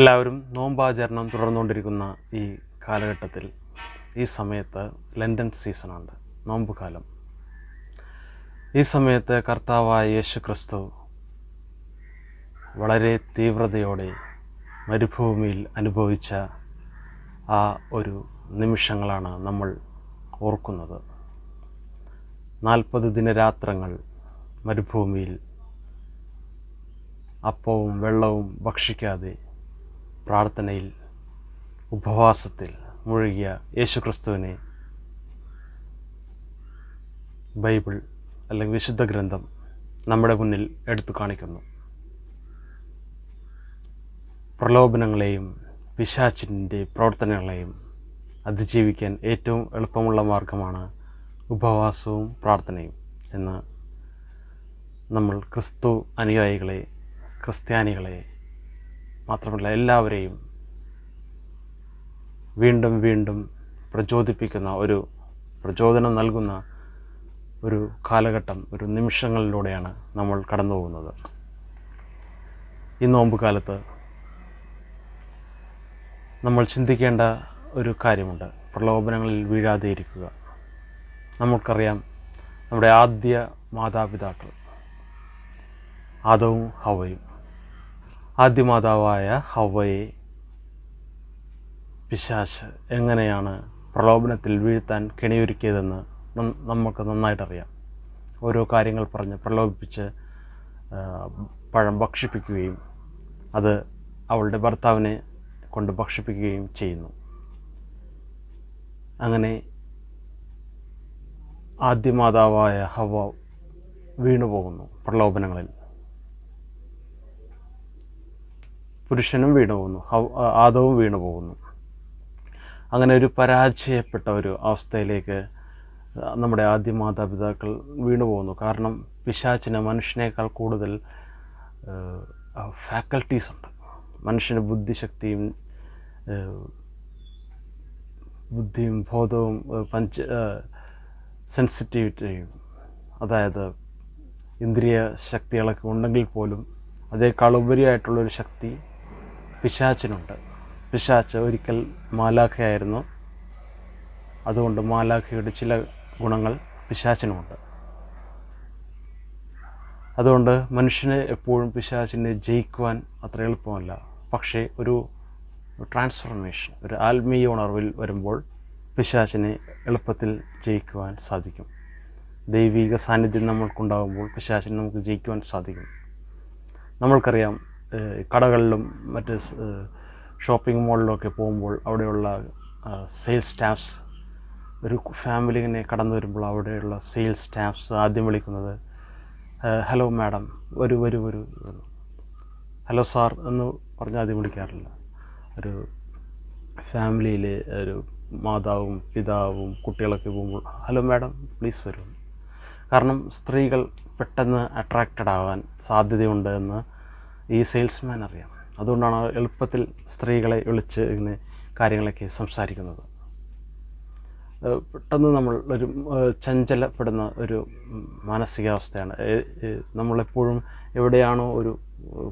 എല്ലാവരും നോമ്പാചരണം തുടർന്നുകൊണ്ടിരിക്കുന്ന ഈ കാലഘട്ടത്തിൽ ഈ സമയത്ത് ലണ്ടൻ സീസണുണ്ട് നോമ്പ് കാലം ഈ സമയത്ത് കർത്താവായ യേശു ക്രിസ്തു വളരെ തീവ്രതയോടെ മരുഭൂമിയിൽ അനുഭവിച്ച ആ ഒരു നിമിഷങ്ങളാണ് നമ്മൾ ഓർക്കുന്നത്. നാൽപ്പത് ദിനരാത്രങ്ങൾ മരുഭൂമിയിൽ അപ്പവും വെള്ളവും ഭക്ഷിക്കാതെ പ്രാർത്ഥനയിൽ ഉപവാസത്തിൽ മുഴുകിയ യേശുക്രിസ്തുവിനെ ബൈബിൾ അല്ലെങ്കിൽ വിശുദ്ധ ഗ്രന്ഥം നമ്മുടെ മുന്നിൽ എടുത്തു കാണിക്കുന്നു. പ്രലോഭനങ്ങളെയും പിശാച്ചിന്റെ പ്രവർത്തനങ്ങളെയും അതിജീവിക്കാൻ ഏറ്റവും എളുപ്പമുള്ള മാർഗമാണ് ഉപവാസവും പ്രാർത്ഥനയും എന്ന് നമ്മൾ ക്രിസ്തു അനുയായികളെ ക്രിസ്ത്യാനികളെ മാത്രമല്ല എല്ലാവരെയും വീണ്ടും വീണ്ടും പ്രചോദിപ്പിക്കുന്ന ഒരു പ്രചോദനം നൽകുന്ന ഒരു കാലഘട്ടം ഒരു നിമിഷങ്ങളിലൂടെയാണ് നമ്മൾ കടന്നു പോകുന്നത് ഈ നോമ്പ് കാലത്ത് നമ്മൾ ചിന്തിക്കേണ്ട ഒരു കാര്യമുണ്ട്. പ്രലോഭനങ്ങളിൽ വീഴാതെ ഇരിക്കുക നമുക്കറിയാം നമ്മുടെ ആദ്യ മാതാപിതാക്കൾ ആദവും ഹവയും. ആദ്യ മാതാവായ ഹവയെ പിശാശ് എങ്ങനെയാണ് പ്രലോഭനത്തിൽ വീഴ്ത്താൻ കെണിയൊരുക്കിയതെന്ന് നമുക്ക് നന്നായിട്ടറിയാം. ഓരോ കാര്യങ്ങൾ പറഞ്ഞ് പ്രലോഭിപ്പിച്ച് പഴം ഭക്ഷിപ്പിക്കുകയും അത് അവളുടെ ഭർത്താവിനെ കൊണ്ട് ഭക്ഷിപ്പിക്കുകയും ചെയ്യുന്നു. അങ്ങനെ ആദ്യ മാതാവായ ഹവ വീണുപോകുന്നു പ്രലോഭനങ്ങളിൽ. പുരുഷനും വീണു പോകുന്നു. ആദവും വീണു പോകുന്നു. അങ്ങനെ ഒരു പരാജയപ്പെട്ട ഒരു അവസ്ഥയിലേക്ക് നമ്മുടെ ആദ്യ മാതാപിതാക്കൾ വീണു പോകുന്നു. കാരണം പിശാച്ചിന് മനുഷ്യനേക്കാൾ കൂടുതൽ ഫാക്കൽറ്റീസ് ഉണ്ട്. മനുഷ്യന് ബുദ്ധിശക്തിയും ബുദ്ധിയും ബോധവും പഞ്ച സെൻസിറ്റിവിറ്റിയും അതായത് ഇന്ദ്രിയ ശക്തികളൊക്കെ ഉണ്ടെങ്കിൽ പോലും അതേക്കാൾ ഉപരിയായിട്ടുള്ളൊരു ശക്തി പിശാച്ചിനുണ്ട് പിശാച്ച് ഒരിക്കൽ മാലാഖയായിരുന്നു. അതുകൊണ്ട് മാലാഖയുടെ ചില ഗുണങ്ങൾ പിശാച്ചിനുമുണ്ട് അതുകൊണ്ട് മനുഷ്യനെ എപ്പോഴും പിശാച്ചിനെ ജയിക്കുവാൻ അത്ര എളുപ്പമല്ല. പക്ഷേ ഒരു ട്രാൻസ്ഫർമേഷൻ ഒരു ആത്മീയ ഉണർവിൽ വരുമ്പോൾ പിശാച്ചിനെ എളുപ്പത്തിൽ ജയിക്കുവാൻ സാധിക്കും. ദൈവിക സാന്നിധ്യം നമ്മൾക്കുണ്ടാകുമ്പോൾ പിശാച്ചിനെ നമുക്ക് ജയിക്കുവാൻ സാധിക്കും. നമ്മൾക്കറിയാം കടകളിലും മറ്റ് ഷോപ്പിംഗ് മോളിലൊക്കെ പോകുമ്പോൾ അവിടെയുള്ള സെയിൽസ് സ്റ്റാഫ്സ് ഒരു ഫാമിലി ഇങ്ങനെ കടന്നു വരുമ്പോൾ അവിടെയുള്ള സെയിൽസ് സ്റ്റാഫ്സ് ആദ്യം വിളിക്കുന്നത് ഹലോ മാഡം വരൂ വരൂ വരൂ. ഹലോ സാർ എന്ന് പറഞ്ഞ് ആദ്യം വിളിക്കാറില്ല. ഒരു ഫാമിലിയിൽ ഒരു മാതാവും പിതാവും കുട്ടികളൊക്കെ പോകുമ്പോൾ ഹലോ മാഡം പ്ലീസ് വരൂ. കാരണം സ്ത്രീകൾ പെട്ടെന്ന് അട്രാക്റ്റഡ് ആവാൻ സാധ്യതയുണ്ട് എന്ന് ഈ സെയിൽസ്മാൻ അറിയാം. അതുകൊണ്ടാണ് എളുപ്പത്തിൽ സ്ത്രീകളെ വിളിച്ച് ഇങ്ങനെ കാര്യങ്ങളൊക്കെ സംസാരിക്കുന്നത്. പെട്ടെന്ന് നമ്മൾ ഒരു ചഞ്ചലപ്പെടുന്ന ഒരു മാനസികാവസ്ഥയാണ്. നമ്മളെപ്പോഴും എവിടെയാണോ ഒരു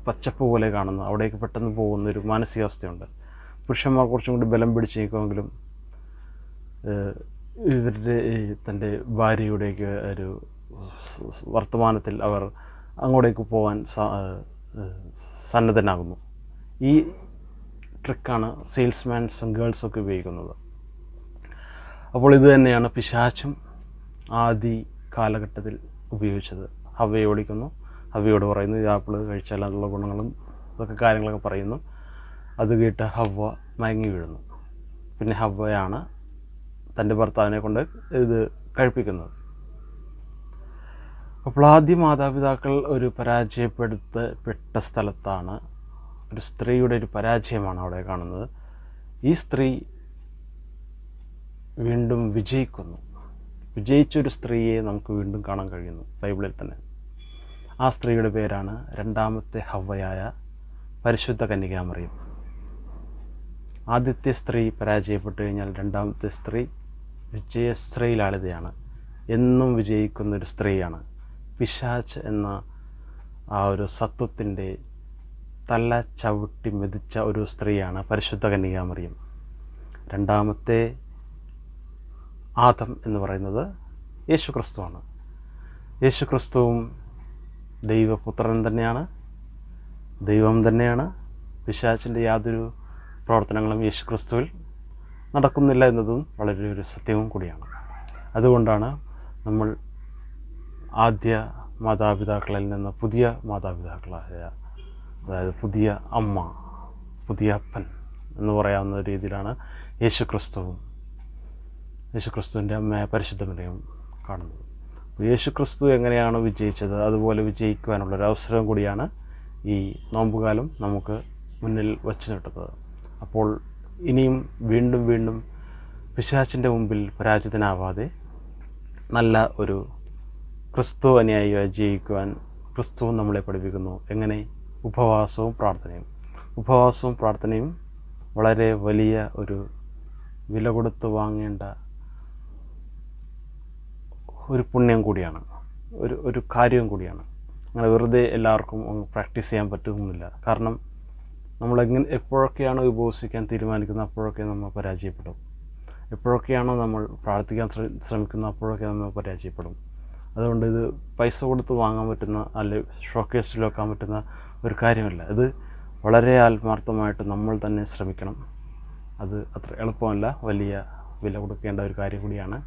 പച്ചപ്പ് പോലെ കാണുന്നത് അവിടേക്ക് പെട്ടെന്ന് പോകുന്ന ഒരു മാനസികാവസ്ഥയുണ്ട്. പുരുഷന്മാർ കുറച്ചും കൂടി ബലം പിടിച്ച് നിൽക്കുമെങ്കിലും ഇവരുടെ തന്റെ ഭാര്യയുടെയൊക്കെ ഒരു വർത്തമാനത്തിൽ അവർ അങ്ങോട്ടേക്ക് പോകാൻ സന്നദ്ധനാകുന്നു. ഈ ട്രിക്കാണ് സെയിൽസ്മാൻസും ഗേൾസൊക്കെ ഉപയോഗിക്കുന്നത്. അപ്പോൾ ഇത് തന്നെയാണ് പിശാച്ചും ആദി കാലഘട്ടത്തിൽ ഉപയോഗിച്ചത്. ഹവയെ ഓടിക്കുന്നു. ഹവയോട് പറയുന്നു ഈ ആപ്പിൾ കഴിച്ചാൽ അതിലുള്ള ഗുണങ്ങളും ഇതൊക്കെ കാര്യങ്ങളൊക്കെ പറയുന്നു. അത് കേട്ട് ഹവ മയങ്ങി വീഴുന്നു. പിന്നെ ഹവയാണ് തന്റെ ഭർത്താവിനെ കൊണ്ട് ഇത് കഴിപ്പിക്കുന്നത്. അപ്പോൾ ആദ്യ മാതാപിതാക്കൾ ഒരു പരാജയപ്പെടുത്തപ്പെട്ട സ്ഥലത്താണ് ഒരു സ്ത്രീയുടെ ഒരു പരാജയമാണ് അവിടെ കാണുന്നത്. ഈ സ്ത്രീ വീണ്ടും വിജയിക്കുന്നു. വിജയിച്ചൊരു സ്ത്രീയെ നമുക്ക് വീണ്ടും കാണാൻ കഴിയുന്നു ബൈബിളിൽ തന്നെ. ആ സ്ത്രീയുടെ പേരാണ് രണ്ടാമത്തെ ഹവ്വയായ പരിശുദ്ധ കന്യകാമറിയം ആദ്യത്തെ സ്ത്രീ പരാജയപ്പെട്ടു കഴിഞ്ഞാൽ രണ്ടാമത്തെ സ്ത്രീ വിജയശ്രീലാളിതയാണ് എന്നും വിജയിക്കുന്ന ഒരു സ്ത്രീയാണ്. പിശാച്ച് എന്ന ആ ഒരു സത്വത്തിന്റെ തല ചവിട്ടി മെതിച്ച ഒരു സ്ത്രീയാണ് പരിശുദ്ധ കന്യകാമറിയം. രണ്ടാമത്തെ ആദം എന്ന് പറയുന്നത് യേശു ക്രിസ്തുവാണ് യേശു ക്രിസ്തുവും ദൈവപുത്രൻ തന്നെയാണ് ദൈവം തന്നെയാണ്. പിശാച്ചിന്റെ യാതൊരു പ്രവർത്തനങ്ങളും യേശു ക്രിസ്തുവിൽ നടക്കുന്നില്ല എന്നതും വളരെ ഒരു സത്യവും കൂടിയാണ്. അതുകൊണ്ടാണ് നമ്മൾ ആദ്യ മാതാപിതാക്കളിൽ നിന്ന് പുതിയ മാതാപിതാക്കളായ അതായത് പുതിയ അമ്മ പുതിയ അപ്പൻ എന്ന് പറയാവുന്ന രീതിയിലാണ് യേശുക്രിസ്തുവും യേശുക്രിസ്തുവിന്റെ അമ്മയെ പരിശുദ്ധ അമ്മയായ കാണുന്നത് യേശുക്രിസ്തു എങ്ങനെയാണോ എങ്ങനെയാണ് വിജയിച്ചത്? അതുപോലെ വിജയിക്കുവാനുള്ള ഒരു അവസരം കൂടിയാണ് ഈ നോമ്പുകാലം നമുക്ക് മുന്നിൽ വച്ചു നിട്ടത് അപ്പോൾ ഇനിയും വീണ്ടും വീണ്ടും പിശാച്ചിന്റെ മുമ്പിൽ പരാജിതനാവാതെ നല്ല ഒരു ക്രിസ്തു അനുയായിയായി ജീവിക്കുവാൻ ക്രിസ്തു നമ്മളെ പഠിപ്പിക്കുന്നു. എങ്ങനെ? ഉപവാസവും പ്രാർത്ഥനയും. ഉപവാസവും പ്രാർത്ഥനയും വളരെ വലിയ ഒരു വില കൊടുത്ത് വാങ്ങേണ്ട ഒരു പുണ്യം കൂടിയാണ്. ഒരു ഒരു കാര്യവും കൂടിയാണ്. അങ്ങനെ വെറുതെ എല്ലാവർക്കും പ്രാക്ടീസ് ചെയ്യാൻ പറ്റുന്നില്ല. കാരണം നമ്മളെങ്ങനെ എപ്പോഴൊക്കെയാണ് എപ്പോഴൊക്കെയാണോ ഉപവസിക്കാൻ തീരുമാനിക്കുന്നത് അപ്പോഴൊക്കെ നമ്മൾ പരാജയപ്പെടും. എപ്പോഴൊക്കെയാണോ നമ്മൾ പ്രാർത്ഥിക്കാൻ ശ്രമിക്കുന്നത് അപ്പോഴൊക്കെ നമ്മൾ പരാജയപ്പെടും. അതുകൊണ്ട് ഇത് പൈസ കൊടുത്ത് വാങ്ങാൻ പറ്റുന്ന അല്ലെ ഷോക്കേസിൽ വെക്കാൻ പറ്റുന്ന ഒരു കാര്യമല്ല. ഇത് വളരെ ആത്മാർത്ഥമായിട്ട് നമ്മൾ തന്നെ ശ്രമിക്കണം. അത് അത്ര എളുപ്പമല്ല. വലിയ വില കൊടുക്കേണ്ട ഒരു കാര്യം കൂടിയാണ്.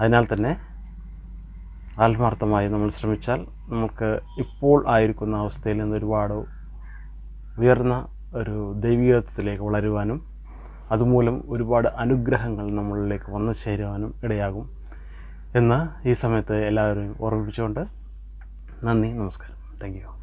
അതിനാൽ തന്നെ ആത്മാർത്ഥമായി നമ്മൾ ശ്രമിച്ചാൽ നമുക്ക് ഇപ്പോൾ ആയിരിക്കുന്ന അവസ്ഥയിൽ നിന്ന് ഒരുപാട് ഉയർന്ന ഒരു ദൈവികത്വത്തിലേക്ക് വളരുവാനും അതുമൂലം ഒരുപാട് അനുഗ്രഹങ്ങൾ നമ്മളിലേക്ക് വന്നു ചേരുവാനും ഇടയാകും. എന്ന് ഈ സമയത്ത് എല്ലാവരും ഓർമ്മിപ്പിച്ചുകൊണ്ട് നന്ദി നമസ്കാരം. Thank you